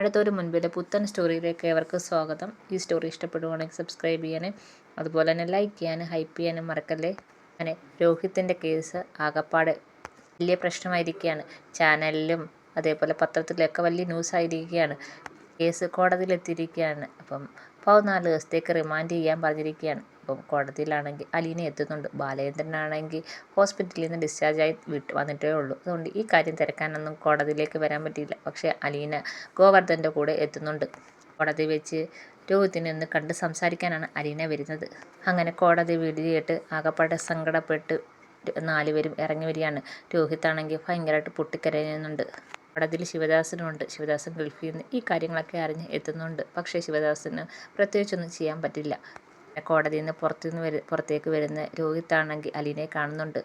അടുത്തൊരു മുൻപിലെ പുത്തൻ സ്റ്റോറിയിലേക്ക് അവർക്ക് സ്വാഗതം. ഈ സ്റ്റോറി ഇഷ്ടപ്പെടുവാണെങ്കിൽ സബ്സ്ക്രൈബ് ചെയ്യാനും അതുപോലെ തന്നെ ലൈക്ക് ചെയ്യാനും ഹൈപ്പ് ചെയ്യാനും മറക്കല്ലേ? അങ്ങനെ രോഹിത്തിന്റെ കേസ് ആകപ്പാട് വലിയ പ്രശ്നമായിരിക്കുകയാണ്. ചാനലിലും അതേപോലെ പത്രത്തിലൊക്കെ വലിയ ന്യൂസ് ആയിരിക്കുകയാണ് കേസ് കോടതിയിലെത്തിയിരിക്കുകയാണ്. അപ്പം പതിനാല് ദിവസത്തേക്ക് റിമാൻഡ് ചെയ്യാൻ പറഞ്ഞിരിക്കുകയാണ്. അപ്പം കോടതിയിലാണെങ്കിൽ അലീന എത്തുന്നുണ്ട്. ബാലചന്ദ്രനാണെങ്കിൽ ഹോസ്പിറ്റലിൽ നിന്ന് ഡിസ്ചാർജായി വിട്ട് വന്നിട്ടേ ഉള്ളൂ. അതുകൊണ്ട് ഈ കാര്യം തിരക്കാനൊന്നും കോടതിയിലേക്ക് വരാൻ പറ്റിയില്ല. പക്ഷേ അലീന ഗോവർദ്ധന്റെ കൂടെ എത്തുന്നുണ്ട്. കോടതി വെച്ച് രോഹിത്തിനെ ഒന്ന് കണ്ട് സംസാരിക്കാനാണ് അലീന വരുന്നത്. അങ്ങനെ കോടതി വിധിയിട്ട് ആകപ്പാടെ സങ്കടപ്പെട്ട് നാലുപേരും ഇറങ്ങി വരികയാണ്. രോഹിത്താണെങ്കിൽ ഭയങ്കരമായിട്ട് പൊട്ടിക്കരയുന്നുണ്ട്. കോടതിയിൽ ശിവദാസനുണ്ട്. ശിവദാസൻ ഗൾഫിൽ നിന്ന് ഈ കാര്യങ്ങളൊക്കെ അറിഞ്ഞ് എത്തുന്നുണ്ട്. പക്ഷേ ശിവദാസന് പ്രത്യേകിച്ചൊന്നും ചെയ്യാൻ പറ്റില്ല. കോടതിയിൽ നിന്ന് പുറത്തുനിന്ന് വരു പുറത്തേക്ക് വരുന്ന രോഹിത്താണെങ്കിൽ അലീനയെ കാണുന്നുണ്ട്.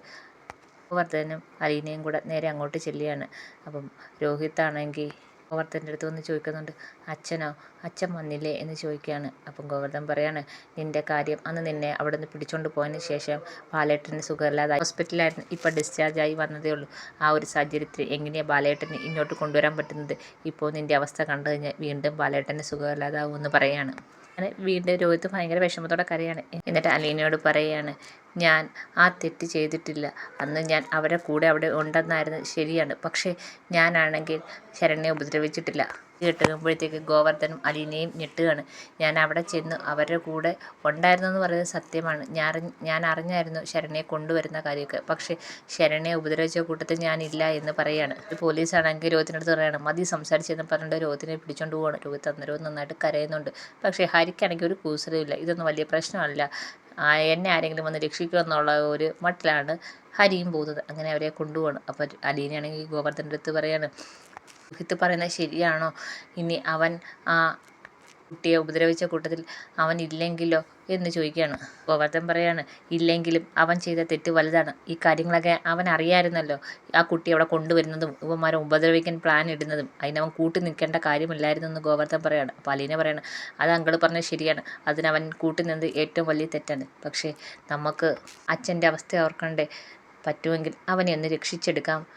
ഗോവർദ്ധനും അലീനയും കൂടെ നേരെ അങ്ങോട്ട് ചെല്ലുകയാണ്. അപ്പം രോഹിത്താണെങ്കിൽ ഗോവർദ്ധന്റെ അടുത്ത് വന്ന് ചോദിക്കുന്നുണ്ട് അച്ഛനോ അച്ഛൻ വന്നില്ലേ? എന്ന് ചോദിക്കുകയാണ്. അപ്പം ഗോവർദ്ധൻ പറയാണ് നിന്റെ കാര്യം അന്ന് നിന്നെ അവിടെ നിന്ന് പിടിച്ചുകൊണ്ട് പോയതിന് ശേഷം ബാലേട്ടന് സുഖമില്ലാതായി. ഹോസ്പിറ്റലായിരുന്നു ഇപ്പോൾ ഡിസ്ചാർജായി വന്നതേ ഉള്ളൂ. ആ ഒരു സാഹചര്യത്തിൽ എങ്ങനെയാണ് ബാലേട്ടനെ ഇങ്ങോട്ട് കൊണ്ടുവരാൻ പറ്റുന്നത്? ഇപ്പോൾ നിന്റെ അവസ്ഥ കണ്ടു കഴിഞ്ഞാൽ വീണ്ടും ബാലേട്ടന് സുഖമില്ലാതാവുമെന്ന് പറയാണ്. അങ്ങനെ വീണ്ടും രോഹിത്ത് ഭയങ്കര വിഷമത്തോടെ കരയാണ്. എന്നിട്ട് അലീനയോട് പറയുകയാണ് ഞാൻ ആ തെറ്റ് ചെയ്തിട്ടില്ല. അന്ന് ഞാൻ അവരെ കൂടെ അവിടെ ഉണ്ടെന്നായിരുന്നു ശരിയാണ്. പക്ഷേ ഞാനാണെങ്കിൽ ശരണ്യെ ഉപദ്രവിച്ചിട്ടില്ല. കേട്ടുമ്പോഴത്തേക്ക് ഗോവർദ്ധനും അലീനയും ഞെട്ടുകയാണ്. ഞാൻ അവിടെ ചെന്ന്. അവരുടെ കൂടെ ഉണ്ടായിരുന്നു എന്ന് പറയുന്നത് സത്യമാണ്. ഞാൻ ഞാൻ അറിഞ്ഞായിരുന്നു ശരണ്യെ കൊണ്ടുവരുന്ന കാര്യമൊക്കെ. പക്ഷേ ശരണ്യെ ഉപദ്രവിച്ച കൂട്ടത്തിൽ ഞാനില്ല എന്ന് പറയാണ്. പോലീസാണെങ്കിൽ രോഹിത്തിനടുത്ത് പറയുകയാണ് മതി സംസാരിച്ചെന്ന് പറഞ്ഞിട്ട് രോഹിത്തിനെ പിടിച്ചോണ്ട് പോവാണ്. രോഹിത്ത് അന്നേരവും നന്നായിട്ട് കരയുന്നുണ്ട്. പക്ഷേ ഹരിക്കാണെങ്കിൽ ഒരു കൂസലുമില്ല ഇതൊന്നും വലിയ പ്രശ്നമല്ല. എന്നെ ആരെങ്കിലും വന്ന് രക്ഷിക്കുമെന്നുള്ള ഒരു മട്ടിലാണ് ഹരിയും പോകുന്നത്. അങ്ങനെ അവരെ കൊണ്ടുപോകണം അപ്പോൾ അലീനയാണെങ്കിൽ ഗോവർദ്ധന്റെ അടുത്ത് പറയാണ് രോഹിത്ത് പറയുന്നത് ശരിയാണോ? ഇനി അവൻ ആ കുട്ടിയെ ഉപദ്രവിച്ച കൂട്ടത്തിൽ അവൻ ഇല്ലെങ്കിലോ എന്ന് ചോദിക്കുകയാണ്. ഗോവർദ്ധൻ പറയാണ് ഇല്ലെങ്കിലും അവൻ ചെയ്ത തെറ്റ് വലുതാണ്. ഈ കാര്യങ്ങളൊക്കെ അവൻ അറിയാമായിരുന്നല്ലോ ആ കുട്ടി അവിടെ കൊണ്ടുവരുന്നതും ഇവന്മാരെ ഉപദ്രവിക്കാൻ പ്ലാൻ ഇടുന്നതും അതിനവൻ കൂട്ടി നിൽക്കേണ്ട കാര്യമില്ലായിരുന്നു എന്ന് ഗോവർദ്ധൻ പറയാണ്. അപ്പോൾ അലീന പറയാണ് അത് അങ്കിൾ പറഞ്ഞത് ശരിയാണ്. അതിനവൻ കൂട്ടി നിന്നത് ഏറ്റവും വലിയ തെറ്റാണ്. പക്ഷേ നമുക്ക് അച്ഛന്റെ അവസ്ഥ ഓർക്കണ്ടേ? പറ്റുമെങ്കിൽ അവനെ ഒന്ന് രക്ഷിച്ചെടുക്കാം.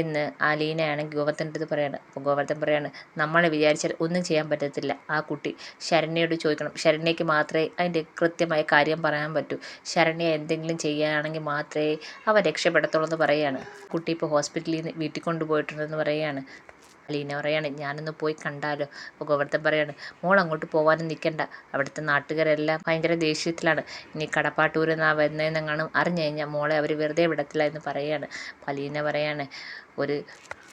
എന്ന് ആലീനയാണ് ഗോവർദ്ധന്റെ അടുത്ത് പറയാണ്. അപ്പോൾ ഗോവർദ്ധൻ പറയാണ് നമ്മളെ വിചാരിച്ചാൽ ഒന്നും ചെയ്യാൻ പറ്റത്തില്ല. ആ കുട്ടി ശരണ്യയോട് ചോദിക്കണം. ശരണ്യയ്ക്ക് മാത്രമേ അതിന്റെ കൃത്യമായ കാര്യം പറയാൻ പറ്റൂ. ശരണ്യ എന്തെങ്കിലും ചെയ്യുകയാണെങ്കിൽ മാത്രമേ അവ രക്ഷപ്പെടത്തുള്ളൂ എന്ന് പറയുകയാണ് കുട്ടി ഇപ്പോൾ ഹോസ്പിറ്റലിൽ നിന്ന് വീട്ടിൽ കൊണ്ടുപോയിട്ടുണ്ടെന്ന് പറയുകയാണ് അലീന പറയാണ് ഞാനൊന്ന് പോയി കണ്ടാലോ? അപ്പോൾ ഗോവർദ്ധൻ പറയാണ് മോൾ അങ്ങോട്ട് പോകാനും നിൽക്കണ്ട അവിടുത്തെ നാട്ടുകാരെല്ലാം ഭയങ്കര ദേഷ്യത്തിലാണ്. ഇനി കടപ്പാട്ടൂരിൽ നിന്നാ വരുന്നതെന്നെങ്ങാനും അറിഞ്ഞു കഴിഞ്ഞാൽ മോളെ അവർ വെറുതെ വിടത്തില്ല എന്ന് പറയാണ്. അലീന പറയാണ് ഒരു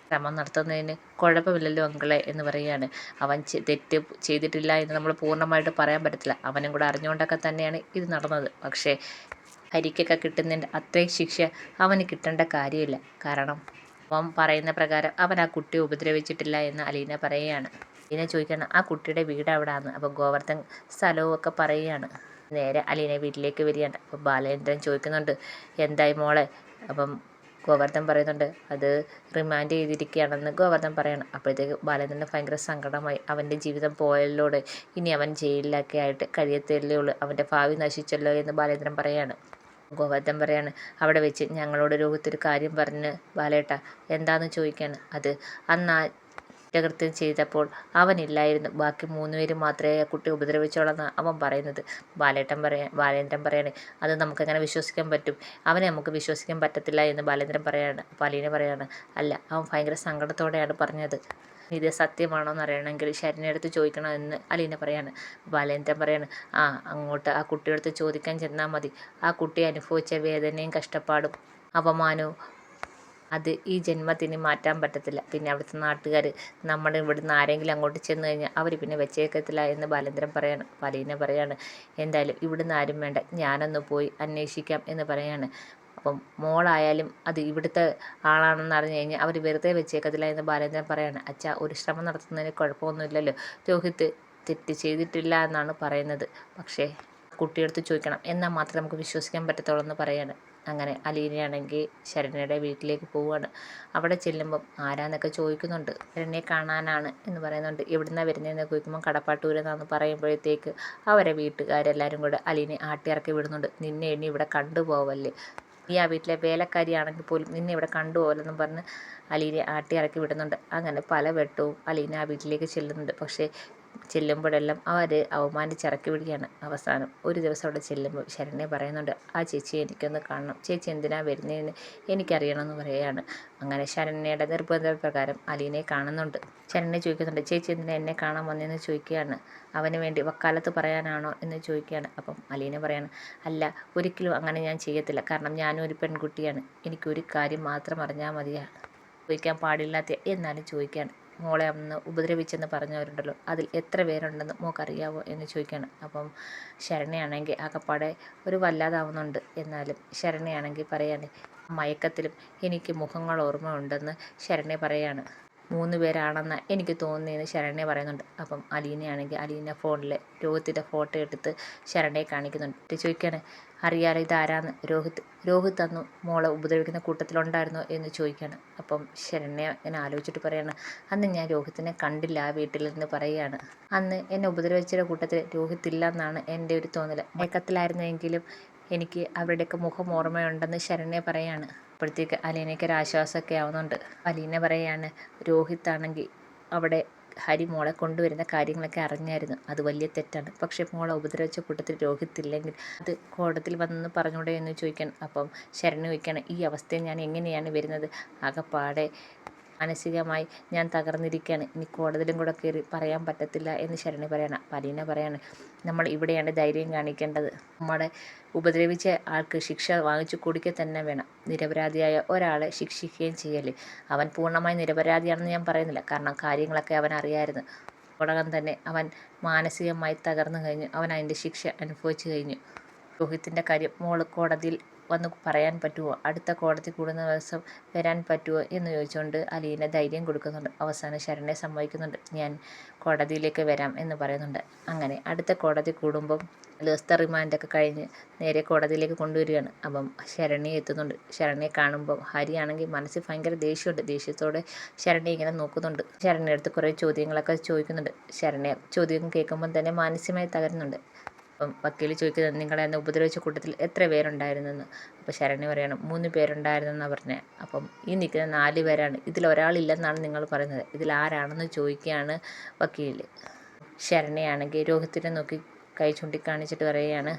ശ്രമം നടത്തുന്നതിന് കുഴപ്പമില്ലല്ലോ അങ്കിളെ എന്ന് പറയുകയാണ് അവൻ തെറ്റ് ചെയ്തിട്ടില്ല എന്ന് നമ്മൾ പൂർണമായിട്ട് പറയാൻ പറ്റത്തില്ല. അവനും കൂടെ അറിഞ്ഞുകൊണ്ടൊക്കെ തന്നെയാണ് ഇത് നടന്നത്. പക്ഷേ ഹരിക്കൊക്കെ കിട്ടുന്നതിന്റെ അത്രയും ശിക്ഷ അവന് കിട്ടേണ്ട കാര്യമില്ല. കാരണം അവൻ പറയുന്ന പ്രകാരം അവൻ ആ കുട്ടിയെ ഉപദ്രവിച്ചിട്ടില്ല എന്ന് അലീന പറയുകയാണ്. അലീന ചോദിക്കണം ആ കുട്ടിയുടെ വീട് എവിടെയാണ് അപ്പോൾ ഗോവർദ്ധൻ സ്ഥലവും ഒക്കെ പറയുകയാണ്. നേരെ അലീന വീട്ടിലേക്ക് വരികയാണ്. അപ്പോൾ ബാലേന്ദ്രൻ ചോദിക്കുന്നുണ്ട് എന്തായി മോളെ? അപ്പം ഗോവർദ്ധൻ പറയുന്നുണ്ട് അത് റിമാൻഡ് ചെയ്തിരിക്കുകയാണെന്ന് ഗോവർദ്ധൻ പറയണം. അപ്പോഴത്തേക്ക് ബാലേന്ദ്രന് ഭയങ്കര സങ്കടമായി. അവന്റെ ജീവിതം പോയല്ലോടെ. ഇനി അവൻ ജയിലിലൊക്കെ ആയിട്ട് കഴിയത്തില്ലേ ഉള്ളൂ. അവന്റെ ഭാവി നശിച്ചല്ലോ എന്ന് ബാലേന്ദ്രൻ പറയാണ്. ഗോവർദ്ധൻ പറയാണ് അവിടെ വെച്ച് ഞങ്ങളോട് രോഹിത്തൊരു കാര്യം പറഞ്ഞ് ബാലേട്ട എന്താന്ന് ചോദിക്കാണ്? അത് അന്ന് ആ കുറ്റകൃത്യം ചെയ്തപ്പോൾ അവനില്ലായിരുന്നു. ബാക്കി മൂന്ന് പേര് മാത്രമേ ആ കുട്ടി ഉപദ്രവിച്ചോളെന്ന് അവൻ പറയുന്നത്. ബാലേട്ടൻ പറയാൻ ബാലേന്ദ്രൻ പറയാണ് അത് നമുക്കങ്ങനെ വിശ്വസിക്കാൻ പറ്റും. അവനെ നമുക്ക് വിശ്വസിക്കാൻ പറ്റത്തില്ല എന്ന് ബാലേന്ദ്രൻ പറയാണ് പാലീന പറയാണ് അല്ല അവൻ ഭയങ്കര സങ്കടത്തോടെയാണ് പറഞ്ഞത്. ഇത് സത്യമാണോ എന്ന് അറിയണമെങ്കിൽ ചോദിക്കണം എന്ന് അലീന പറയാണ്. ബാലേന്ദ്രൻ പറയാണ് ആ അങ്ങോട്ട് ആ കുട്ടിയടുത്ത് ചോദിക്കാൻ ചെന്നാൽ മതി. ആ കുട്ടി അനുഭവിച്ച വേദനയും കഷ്ടപ്പാടും അപമാനവും അത് ഈ ജന്മത്തിന് മാറ്റാൻ പറ്റത്തില്ല. പിന്നെ അവിടുത്തെ നാട്ടുകാർ നമ്മുടെ ഇവിടുന്ന് ആരെങ്കിലും അങ്ങോട്ട് ചെന്ന് കഴിഞ്ഞാൽ അവർ പിന്നെ വെച്ചേക്കത്തില്ല എന്ന് ബാലേന്ദ്രൻ പറയാണ്. പലീന പറയാണ് എന്തായാലും ഇവിടുന്ന് ആരും വേണ്ട. ഞാനൊന്ന് പോയി അന്വേഷിക്കാം എന്ന് പറയാണ്. അപ്പം മോളായാലും അത് ഇവിടുത്തെ ആളാണെന്ന് അറിഞ്ഞു കഴിഞ്ഞാൽ അവർ വെറുതെ വെച്ചേക്കത്തില്ല എന്ന് ബാലേന്ദ്രൻ പറയാണ്. അച്ഛാ ഒരു ശ്രമം നടത്തുന്നതിന് കുഴപ്പമൊന്നുമില്ലല്ലോ. രോഹിത് തെറ്റ് ചെയ്തിട്ടില്ല എന്നാണ് പറയുന്നത്. പക്ഷേ കുട്ടിയെടുത്ത് ചോദിക്കണം. എന്നാൽ മാത്രമേ നമുക്ക് വിശ്വസിക്കാൻ പറ്റത്തുള്ളൂ എന്ന് പറയാണ്. അങ്ങനെ അലീനയാണെങ്കിൽ ശരണ്യയുടെ വീട്ടിലേക്ക് പോവുകയാണ്. അവിടെ ചെല്ലുമ്പം ആരാന്നൊക്കെ ചോദിക്കുന്നുണ്ട്. ശരണ്യെ കാണാനാണ് എന്ന് പറയുന്നുണ്ട്. എവിടുന്നാണ് വരുന്നതെന്ന് ചോദിക്കുമ്പോൾ കടപ്പാട്ടൂരെന്നാന്ന് പറയുമ്പോഴത്തേക്ക് അവരെ വീട്ടുകാരെല്ലാവരും കൂടെ അലീനെ ആട്ടിയിറക്കി വിടുന്നുണ്ട്. നിന്നെ ഇനി ഇവിടെ കണ്ടുപോവല്ലേ? നീ ആ വീട്ടിലെ വേലക്കാരിയാണെങ്കിൽ പോലും നിന്നെ ഇവിടെ കണ്ടുപോലെന്നും പറഞ്ഞ് അലീനെ ആട്ടി ഇറക്കി വിടുന്നുണ്ട്. അങ്ങനെ പല വെട്ടവും അലീന ആ വീട്ടിലേക്ക് ചെല്ലുന്നുണ്ട്. പക്ഷേ ചെല്ലുമ്പോഴെല്ലാം അവർ അവമാനിച്ചിറക്കി വിടുകയാണ്. അവസാനം ഒരു ദിവസം അവിടെ ചെല്ലുമ്പോൾ ശരണ്യ പറയുന്നുണ്ട് ആ ചേച്ചി എനിക്കൊന്ന് കാണണം. ചേച്ചി എന്തിനാ വരുന്നതെന്ന് എനിക്കറിയണമെന്ന് പറയുകയാണ്. അങ്ങനെ ശരണ്യയുടെ നിർബന്ധപ്രകാരം അലീനെ കാണുന്നുണ്ട്. ശരണ്യ ചോദിക്കുന്നുണ്ട് ചേച്ചി എന്തിനാ എന്നെ കാണാൻ വന്നതെന്ന് ചോദിക്കുകയാണ്. അവന് വേണ്ടി വക്കാലത്ത് പറയാനാണോ? എന്ന് ചോദിക്കുകയാണ്. അപ്പം അലീന പറയാണ് അല്ല ഒരിക്കലും അങ്ങനെ ഞാൻ ചെയ്യത്തില്ല. കാരണം ഞാനും ഒരു പെൺകുട്ടിയാണ്. എനിക്കൊരു കാര്യം മാത്രം അറിഞ്ഞാൽ മതിയാ. ചോദിക്കാൻ പാടില്ലാത്ത എന്നാലും ചോദിക്കുകയാണ്. മോളെ അന്ന് ഉപദ്രവിച്ചെന്ന് പറഞ്ഞവരുണ്ടല്ലോ. അതിൽ എത്ര പേരുണ്ടെന്ന് മോക്കറിയാവോ എന്ന് ചോദിക്കുകയാണ് അപ്പം ശരണയാണെങ്കിൽ ആകപ്പാടെ ഒരു വല്ലാതാവുന്നുണ്ട്. എന്നാലും ശരണയാണെങ്കിൽ പറയാണ് മയക്കത്തിലും എനിക്ക് മുഖങ്ങൾ ഓർമ്മയുണ്ടെന്ന് ശരണ പറയാണ്. മൂന്ന് പേരാണെന്ന് എനിക്ക് തോന്നിയെന്ന് ശരണ്യ പറയുന്നുണ്ട്. അപ്പം അലീനയാണെങ്കിൽ അലീന ഫോണിൽ രോഹിത്തിന്റെ ഫോട്ടോ എടുത്ത് ശരണ്യെ കാണിക്കുന്നുണ്ട്. ചോദിക്കുകയാണ് അറിയാലോ ഇതാരാന്ന്? രോഹിത് രോഹിത് അന്ന് മോളെ ഉപദ്രവിക്കുന്ന കൂട്ടത്തിലുണ്ടായിരുന്നോ? എന്ന് ചോദിക്കുകയാണ് അപ്പം ശരണ്യ എന്നെ ആലോചിച്ചിട്ട് പറയാണ് അന്ന് ഞാൻ രോഹിത്തിനെ കണ്ടില്ല ആ വീട്ടിൽ നിന്ന് പറയുകയാണ്. അന്ന് എന്നെ ഉപദ്രവിച്ചയുടെ കൂട്ടത്തിൽ രോഹിത് ഇല്ല എന്നാണ് എന്റെ ഒരു തോന്നൽ മയക്കത്തിലായിരുന്നെങ്കിലും എനിക്ക് അവരുടെയൊക്കെ മുഖം ഓർമ്മയുണ്ടെന്ന് ശരണ്യ പറയാണ്. അപ്പോഴത്തേക്ക് അലീനയ്ക്ക് ഒരു ആശ്വാസമൊക്കെ ആവുന്നുണ്ട്. അലീന പറയാണ് രോഹിത് ആണെങ്കിൽ അവിടെ ഹരി മോളെ കൊണ്ടുവരുന്ന കാര്യങ്ങളൊക്കെ അറിഞ്ഞായിരുന്നു. അത് വലിയ തെറ്റാണ്. പക്ഷേ മോളെ ഉപദ്രവിച്ച കൂട്ടത്തിൽ രോഹിത് ഇല്ലെങ്കിൽ അത് കോടതിയിൽ വന്ന് പറഞ്ഞൂടെ എന്ന് ചോദിക്കാൻ അപ്പം ശരണി ചോദിക്കുകയാണ് ഈ അവസ്ഥയിൽ ഞാൻ എങ്ങനെയാണ് വരുന്നത്? ആകപ്പാടെ മാനസികമായി ഞാൻ തകർന്നിരിക്കുകയാണ് ഇനി കോടതിയിലും കൂടെ കയറി പറയാൻ പറ്റത്തില്ല എന്ന് ശരണി പറയണം. പരീന പറയാണ് നമ്മൾ ഇവിടെയാണ് ധൈര്യം കാണിക്കേണ്ടത്. നമ്മുടെ ഉപദ്രവിച്ച ആൾക്ക് ശിക്ഷ വാങ്ങിച്ചു കൊടുക്കുക തന്നെ വേണം. നിരപരാധിയായ ഒരാളെ ശിക്ഷിക്കുകയും ചെയ്യൽ. അവൻ പൂർണമായി നിരപരാധിയാണെന്ന് ഞാൻ പറയുന്നില്ല. കാരണം കാര്യങ്ങളൊക്കെ അവൻ അറിയായിരുന്നു. ഉടകം തന്നെ അവൻ മാനസികമായി തകർന്നു കഴിഞ്ഞു. അവൻ അതിന്റെ ശിക്ഷ അനുഭവിച്ചു കഴിഞ്ഞു. രോഹിത്തിന്റെ കാര്യം മോൾ കോടതിയിൽ വന്ന് പറയാൻ പറ്റുമോ അടുത്ത കോടതി കൂടുന്ന ദിവസം വരാൻ പറ്റുമോ എന്ന് ചോദിച്ചുകൊണ്ട് അലീന ധൈര്യം കൊടുക്കുന്നുണ്ട്. അവസാനം ശരണ്യെ സമ്മതിക്കുന്നുണ്ട്. ഞാൻ കോടതിയിലേക്ക് വരാം എന്ന് പറയുന്നുണ്ട്. അങ്ങനെ അടുത്ത കോടതി കൂടുമ്പം ലേസ്ത റിമാൻഡൊക്കെ കഴിഞ്ഞ് നേരെ കോടതിയിലേക്ക് കൊണ്ടുവരികയാണ്. അപ്പം ശരണ്യെ എത്തുന്നുണ്ട്. ശരണിയെ കാണുമ്പോൾ ഹരിയാണെങ്കിൽ മനസ്സിൽ ഭയങ്കര ദേഷ്യമുണ്ട്. ദേഷ്യത്തോടെ ശരണി ഇങ്ങനെ നോക്കുന്നുണ്ട്. ശരണ്യ അടുത്ത് കുറേ ചോദ്യങ്ങളൊക്കെ ചോദിക്കുന്നുണ്ട്. ശരണ്യ ചോദ്യം കേൾക്കുമ്പം തന്നെ മാനസികമായി തകരുന്നുണ്ട്. അപ്പം വക്കീൽ ചോദിക്കുന്നത് നിങ്ങളെ അന്ന് ഉപദ്രവിച്ച കൂട്ടത്തിൽ എത്ര പേരുണ്ടായിരുന്നെന്ന്. അപ്പോൾ ശരണ്യ പറയണം മൂന്ന് പേരുണ്ടായിരുന്നെന്നാണ് പറഞ്ഞത് അപ്പം ഈ നിൽക്കുന്ന നാല് പേരാണ്. ഇതിൽ ഒരാളില്ലെന്നാണ് നിങ്ങൾ പറയുന്നത്. ഇതിൽ ആരാണെന്ന് ചോദിക്കുകയാണ് വക്കീൽ ശരണയാണെങ്കിൽ രോഹിത്തിനെ നോക്കി കൈ ചൂണ്ടിക്കാണിച്ചിട്ട് പറയുകയാണ്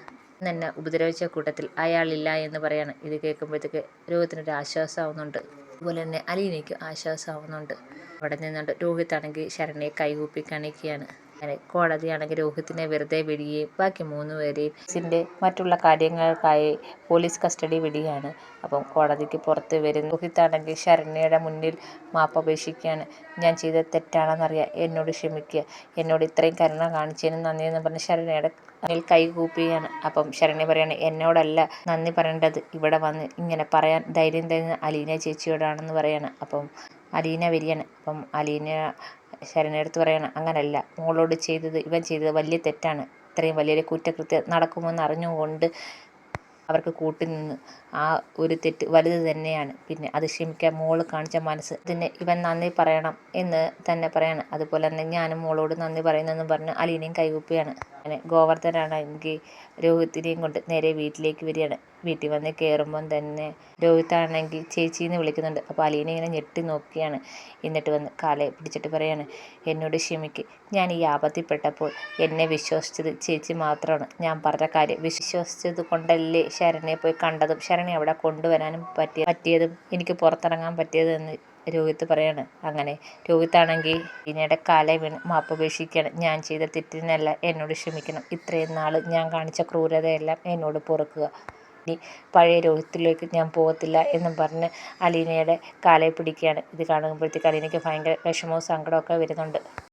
എന്നെ ഉപദ്രവിച്ച കൂട്ടത്തിൽ അയാളില്ല എന്ന് പറയാണ്. ഇത് കേൾക്കുമ്പോഴത്തേക്ക് രോഹിത്തിനൊരു ആശ്വാസമാവുന്നുണ്ട്. അതുപോലെ തന്നെ അലീനയ്ക്കും ആശ്വാസമാവുന്നുണ്ട്. അവിടെ നിന്നുകൊണ്ട് രോഹിത്താണെങ്കിൽ ശരണയെ കൈകൂപ്പി കാണിക്കുകയാണ്. അങ്ങനെ കോടതിയാണെങ്കിൽ രോഹിത്തിനെ വെറുതെ വിടുകയും ബാക്കി മൂന്ന് പേരെയും സിന്റെ മറ്റുള്ള കാര്യങ്ങൾക്കായി പോലീസ് കസ്റ്റഡി വിടുകയാണ്. അപ്പം കോടതിക്ക് പുറത്ത് വരുന്ന രോഹിത്താണെങ്കിൽ ശരണ്യയുടെ മുന്നിൽ മാപ്പ് മാപ്പപേക്ഷിക്കുകയാണ് ഞാൻ ചെയ്ത തെറ്റാണെന്നറിയാം എന്നോട് ക്ഷമിക്കുക. എന്നോട് ഇത്രയും കരുണ കാണിച്ചതിന് നന്ദിയെന്ന് പറഞ്ഞ് ശരണ്യയുടെ അതിൽ കൈകൂപ്പുകയാണ് അപ്പം ശരണ്യ പറയാണ് എന്നോടല്ല നന്ദി പറയേണ്ടത്. ഇവിടെ വന്ന് ഇങ്ങനെ പറയാൻ ധൈര്യം തരുന്ന അലീന ചേച്ചിയോടാണെന്ന് പറയാണ്. അപ്പം അലീന വരികയാണ്. അപ്പം അലീന ശരണ്യടുത്ത് പറയണം അങ്ങനല്ല. മോളോട് ചെയ്തത് ഇവൻ ചെയ്തത് വലിയ തെറ്റാണ്. ഇത്രയും വലിയൊരു കുറ്റകൃത്യം നടക്കുമെന്ന് അറിഞ്ഞുകൊണ്ട് അവർക്ക് കൂട്ടുനിന്ന്. ആ ഒരു തെറ്റ് വലുത് തന്നെയാണ്. പിന്നെ അത് ക്ഷമിക്കാൻ മോൾ കാണിച്ച മനസ്സ് ഇതിന് ഇവൻ നന്ദി പറയണം എന്ന് തന്നെ പറയാണ്. അതുപോലെ തന്നെ ഞാനും മോളോട് നന്ദി പറയുന്നെന്ന് പറഞ്ഞ് അലീനയും കൈകൂപ്പിയാണ്. അങ്ങനെ ഗോവർദ്ധനാണെങ്കിൽ രോഹിത്തിനെയും കൊണ്ട് നേരെ വീട്ടിലേക്ക് വരികയാണ്. വീട്ടിൽ വന്ന് കയറുമ്പം തന്നെ രോഹിത്താണെങ്കിൽ ചേച്ചീന്ന് വിളിക്കുന്നുണ്ട്. അപ്പോൾ അലീന ഇങ്ങനെ ഞെട്ടി നോക്കിയാണ്. എന്നിട്ട് വന്ന് കാലെ പിടിച്ചിട്ട് പറയാണ് എന്നോട് ക്ഷമിക്ക്. ഞാൻ ഈ ആപത്തിൽപ്പെട്ടപ്പോൾ എന്നെ വിശ്വസിച്ചത് ചേച്ചി മാത്രമാണ്. ഞാൻ പറഞ്ഞ കാര്യം വിശ്വസിച്ചത് കൊണ്ടല്ലേ ശരണ്യെ പോയി കണ്ടതും. ശരണ്യെ അവിടെ കൊണ്ടുവരാനും പറ്റിയ പറ്റിയതും എനിക്ക് പുറത്തിറങ്ങാൻ പറ്റിയതെന്ന് രോഹിത്ത് പറയാണ്. അങ്ങനെ രോഹിത്താണെങ്കിൽ ഇനിയുടെ കാലെ വീണ് മാപ്പപേക്ഷിക്കണം ഞാൻ ചെയ്ത തെറ്റിനല്ല എന്നോട് ക്ഷമിക്കണം. ഇത്രയും നാൾ ഞാൻ കാണിച്ച ക്രൂരതയെല്ലാം എന്നോട് പൊറുക്കുക. ഇനി പഴയ രോഹിത്തിലേക്ക് ഞാൻ പോകത്തില്ല എന്നും പറഞ്ഞ് അലീനയുടെ കാലെ പിടിക്കുകയാണ്. ഇത് കാണുമ്പോഴത്തേക്ക് അലീനയ്ക്ക് ഭയങ്കര വിഷമവും സങ്കടമൊക്കെ വരുന്നുണ്ട്.